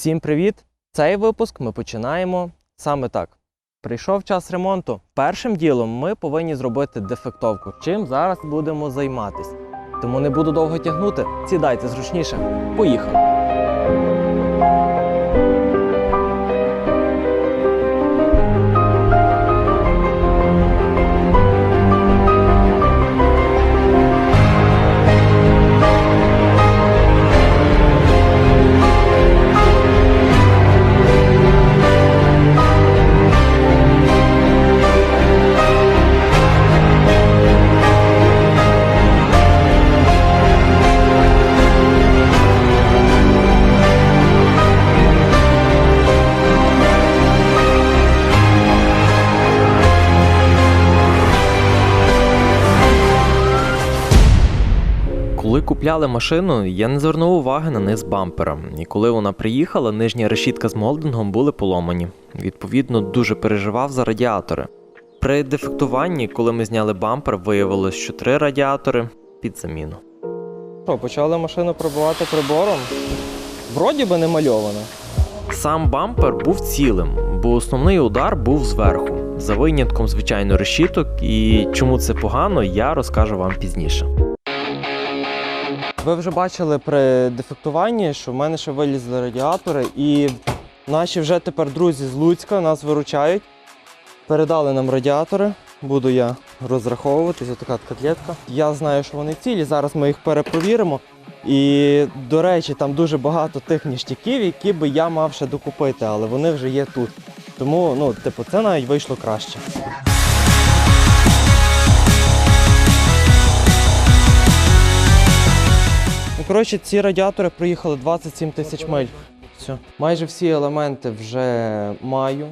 Всім привіт! Цей випуск ми починаємо саме так. Прийшов час ремонту. Першим ділом ми повинні зробити дефектовку, чим зараз будемо займатися. Тому не буду довго тягнути. Сідайте зручніше. Поїхали. Купляли машину, я не звернув уваги на низ бампера. І коли вона приїхала, нижня решітка з молдингом були поломані. Відповідно, дуже переживав за радіатори. При дефектуванні, коли ми зняли бампер, виявилось, що три радіатори під заміну. Почали машину пробувати прибором? Вроді би не мальовано. Сам бампер був цілим, бо основний удар був зверху, за винятком, звичайно, решіток, і чому це погано, я розкажу вам пізніше. Ви вже бачили при дефектуванні, що в мене ще вилізли радіатори, і наші вже тепер друзі з Луцька нас виручають. Передали нам радіатори. Буду я розраховуватись, така котлетка. Я знаю, що вони цілі. Зараз ми їх перепровіримо. І, до речі, там дуже багато тих ніштяків, які би я мав ще докупити, але вони вже є тут. Тому, ну, типу, це навіть вийшло краще. Коротше, ці радіатори проїхали 27 тисяч миль. Все. Майже всі елементи вже маю.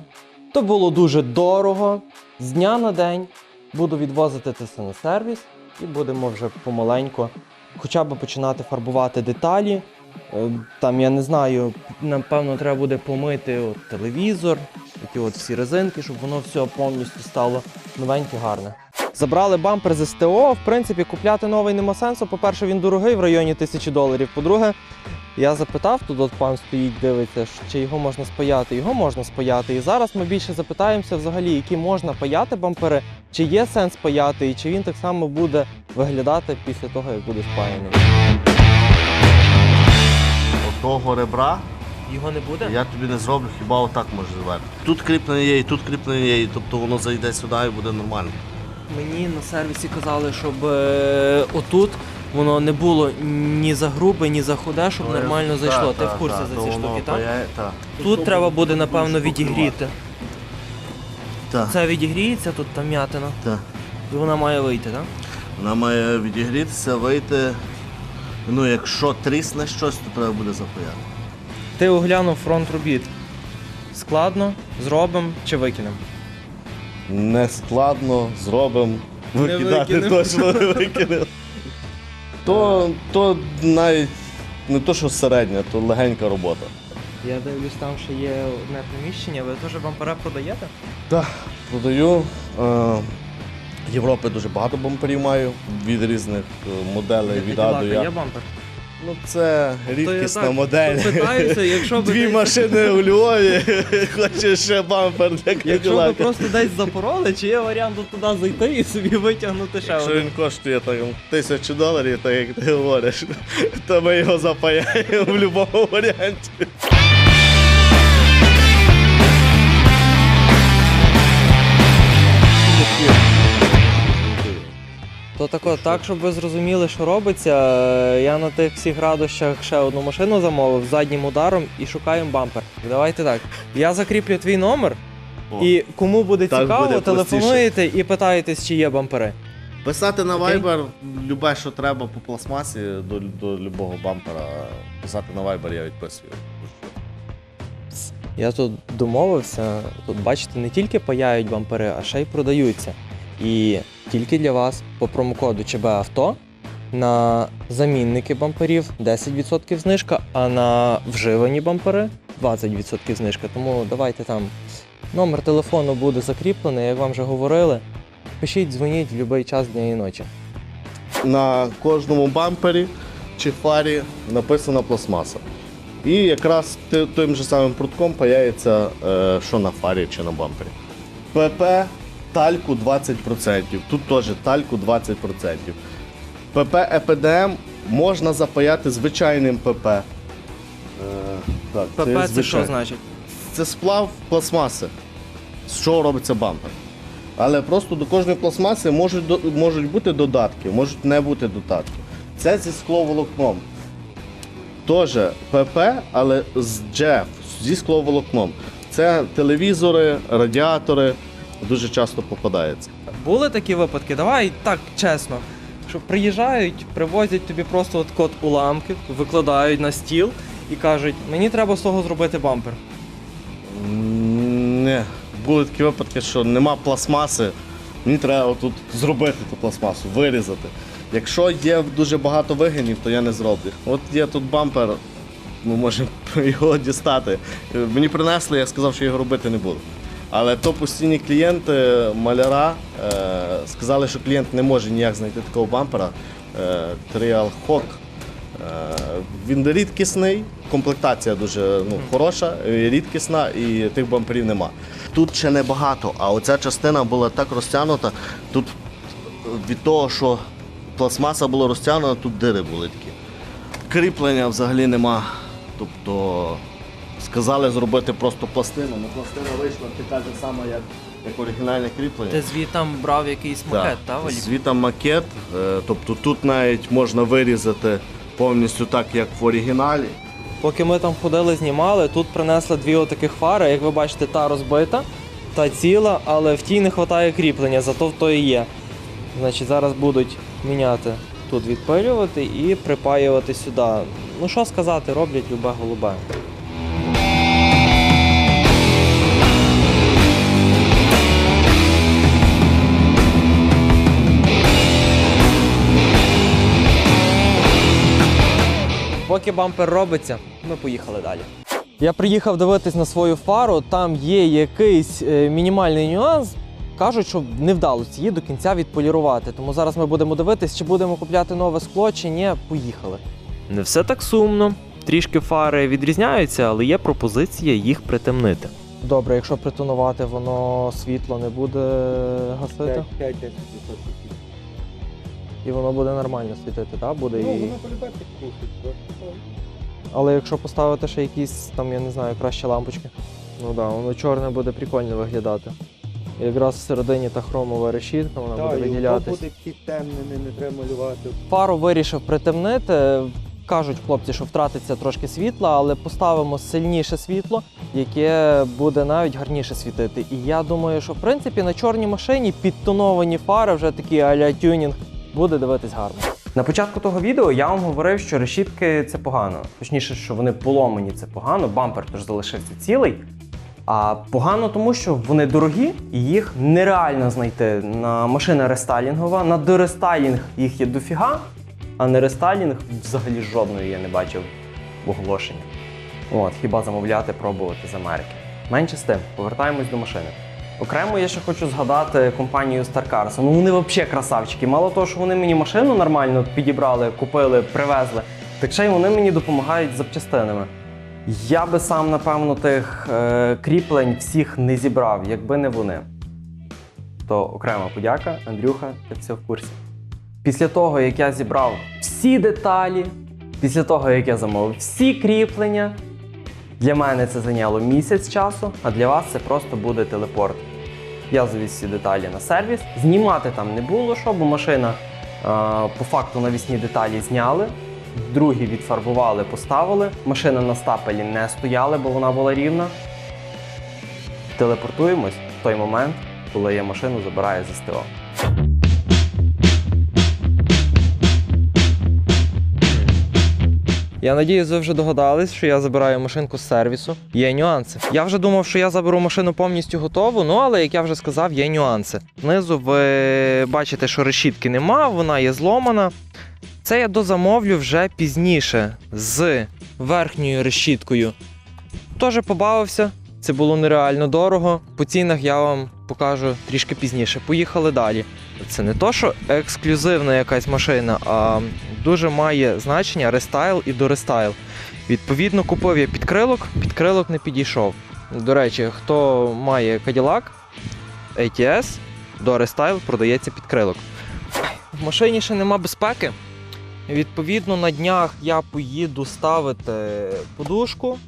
То було дуже дорого. З дня на день буду відвозити це на сервіс і будемо вже помаленьку хоча б починати фарбувати деталі. Е, Там, я не знаю, напевно, треба буде помити от, телевізор, такі от всі резинки, щоб воно все повністю стало новеньке, гарне. Забрали бампер з СТО. В принципі, купляти новий нема сенсу. По-перше, він дорогий в районі тисячі доларів. По-друге, я запитав, тут от пан стоїть, дивиться, чи його можна спаяти. Його можна спаяти. І зараз ми більше запитаємося взагалі, які можна паяти бампери, чи є сенс паяти, і чи він так само буде виглядати після того, як буде спаяний. Отого ребра Його не буде? я тобі не зроблю, хіба отак може зверху. Тут кріплення є, і тут кріплення є, і тобто воно зайде сюди і буде нормально. Мені на сервісі казали, щоб е, отут воно не було ні за грубе, ні за худе, щоб нормально зайшло. Ти в курсі за ці штуки, так? Так. Тут треба буде, напевно, відігріти. Так, Це відігріється, тут та м'ятина, так. і вона має вийти, так? Вона має відігрітися, вийти. Ну, якщо трісне щось, то треба буде запаяти. Ти оглянув фронт робіт. Складно, зробимо чи викинемо? Не складно, зробимо. Викидати викинемо. точно не викинемо. То, то навіть не то, що середня, то легенька робота. Я дивлюсь, там ще є одне приміщення. Ви теж бампера продаєте? Так, продаю. Е, Європи дуже багато бамперів маю від різних е, моделей, від А до є Я. бампер. Ну це рідкісна модель. Питаюся, якщо б Дві десь- машини у Львові, хочеш ще бампер для Якщо ви просто десь запороли, чи є варіант туди зайти і собі витягнути ще Якщо один? він коштує так, тисячу доларів, так як ти говориш, то ми його запаяємо в будь-якому варіанті. То тако, так, щоб ви зрозуміли, що робиться. е, Я на тих всіх радощах ще одну машину замовив заднім ударом і шукаємо бампер. Давайте так. Я закріплю твій номер, О. і кому буде Так цікаво, буде телефонуєте і питаєтесь, чи є бампери. Писати на Окей. Viber, любе, що треба по пластмасі до, до любого бампера. Писати на Viber я відписую. Я тут домовився. Тут, бачите, не тільки паяють бампери, а ще й продаються. І тільки для вас по промокоду ЧБ Авто на замінники бамперів 10% знижка, а на вживані бампери 20% знижка. Тому давайте там. Номер телефону буде закріплений, як вам вже говорили. Пишіть, дзвоніть в будь-який час дня і ночі. На кожному бампері чи фарі написана пластмаса. І якраз тим же самим прутком паяється, е, що на фарі чи на бампері. ПП тальку 20%. Тут теж тальку 20%. ПП ЕПДМ можна запаяти звичайним ПП. Е, так, ПП це що значить? Це сплав пластмаси, з чого робиться бампер. Але просто до кожної пластмаси можуть, можуть бути додатки, можуть не бути додатків. Це зі скловолокном. Теж ПП, але з джеф, зі скловолокном. Це телевізори, радіатори дуже часто попадається. Були такі випадки, давай так чесно. Що приїжджають, привозять тобі просто от код уламків, викладають на стіл і кажуть, мені треба з того зробити бампер. Не, були такі випадки, що нема пластмаси, мені треба тут зробити ту пластмасу, вирізати. Якщо є дуже багато вигинів, то я не зроблю. От є тут бампер, ми можемо його дістати. Е, Мені принесли, я сказав, що його робити не буду. Але то постійні клієнти маляра е, сказали, що клієнт не може ніяк знайти такого бампера. Е, Trial Hawk. Е, Він рідкісний, комплектація дуже ну, хороша, е, рідкісна і тих бамперів нема. Тут ще не багато, а оця частина була так розтягнута. Тут від того, що пластмаса була розтягнута, тут дири були такі. Кріплення взагалі нема. Тобто сказали зробити просто пластину. Ну, пластина вийшла така ж сама, як, як оригінальне кріплення. Ти звітам брав якийсь макет, та Валік? Звітом макет. е, Тобто тут навіть можна вирізати повністю так, як в оригіналі. Поки ми там ходили, знімали, тут принесли дві отаких фари. Як ви бачите, та розбита, та ціла, але в тій не вистачає кріплення, зато в то і є. Значить, зараз будуть міняти тут відпилювати і припаювати сюди. Ну що сказати, роблять любе голубе. Поки бампер робиться, ми поїхали далі. Я приїхав дивитись на свою фару, там є якийсь е, мінімальний нюанс. Кажуть, що не вдалося її до кінця відполірувати. Тому зараз ми будемо дивитись, чи будемо купляти нове скло, чи ні. Поїхали. Не все так сумно. Трішки фари відрізняються, але є пропозиція їх притемнити. Добре, якщо притонувати, воно світло не буде гасити. І воно буде нормально світити, так? Буде Ну, і... воно полюбати крутить. Але якщо поставити ще якісь там, я не знаю, кращі лампочки, ну да, воно чорне буде прикольно виглядати. І якраз всередині та хромова решітка, вона буде Так, і воно виділятись. буде підтемнене, не треба малювати. Фару вирішив притемнити. Кажуть хлопці, що втратиться трошки світла, але поставимо сильніше світло, яке буде навіть гарніше світити. І я думаю, що в принципі на чорній машині підтоновані фари, вже такі а-ля тюнінг, буде дивитись гарно. На початку того відео я вам говорив, що решітки це погано. Точніше, що вони поломані, це погано, бампер тож залишився цілий. А погано тому, що вони дорогі і їх нереально знайти. На машина рестайлінгова, на дорестайлінг їх є дофіга, а на рестайлінг взагалі жодної я не бачив в оголошенні. От, хіба замовляти, пробувати з Америки. Менше з тим, повертаємось до машини. Окремо я ще хочу згадати компанію StarCars. Ну вони взагалі красавчики. Мало того, що вони мені машину нормально підібрали, купили, привезли, так ще й вони мені допомагають з запчастинами. Я би сам, напевно, тих е, кріплень всіх не зібрав, якби не вони. То окрема подяка, Андрюха, ти все в курсі. Після того, як я зібрав всі деталі, після того, як я замовив всі кріплення, для мене це зайняло місяць часу, а для вас це просто буде телепорт. Я завіз всі деталі на сервіс. Знімати там не було що, бо машина е, по факту навісні деталі зняли. Другі відфарбували, поставили. Машина на стапелі не стояла, бо вона була рівна. Телепортуємось в той момент, коли я машину забираю з СТО. Я надіюсь, ви вже догадались, що я забираю машинку з сервісу. Є нюанси. Я вже думав, що я заберу машину повністю готову, ну але як я вже сказав, є нюанси. Знизу ви бачите, що решітки нема, вона є зломана. Це я дозамовлю вже пізніше з верхньою решіткою. Теж побавився, це було нереально дорого. По цінах я вам покажу трішки пізніше. Поїхали далі. Це не то, що ексклюзивна якась машина, а дуже має значення рестайл і дорестайл. Відповідно, купив я підкрилок, підкрилок не підійшов. До речі, хто має Cadillac ATS, до Restyle продається підкрилок. В машині ще нема безпеки. Відповідно, на днях я поїду ставити подушку,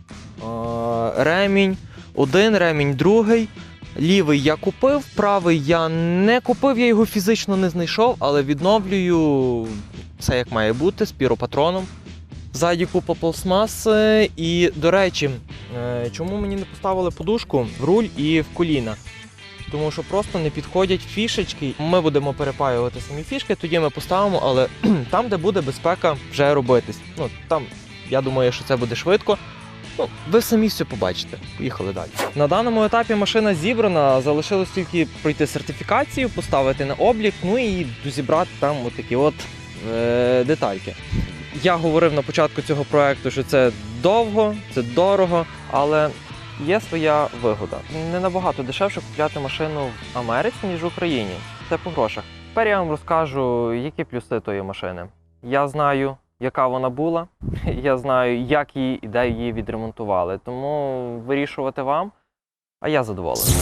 ремінь, один ремінь, другий. Лівий я купив, правий я не купив, я його фізично не знайшов, але відновлюю все як має бути з піропатроном. Ззаді купа пластмаси. І, до речі, е, чому мені не поставили подушку в руль і в коліна? Тому що просто не підходять фішечки. Ми будемо перепаювати самі фішки, тоді ми поставимо, але там, де буде безпека, вже робитись. Ну там я думаю, що це буде швидко. Ну, ви самі все побачите. Поїхали далі. На даному етапі машина зібрана, залишилось тільки пройти сертифікацію, поставити на облік, ну і зібрати там от от детальки. Я говорив на початку цього проекту, що це довго, це дорого, але є своя вигода. Не набагато дешевше купляти машину в Америці, ніж в Україні. Це по грошах. Тепер я вам розкажу, які плюси тої машини. Я знаю, яка вона була, я знаю, як її і де її відремонтували. Тому вирішувати вам, а я задоволений.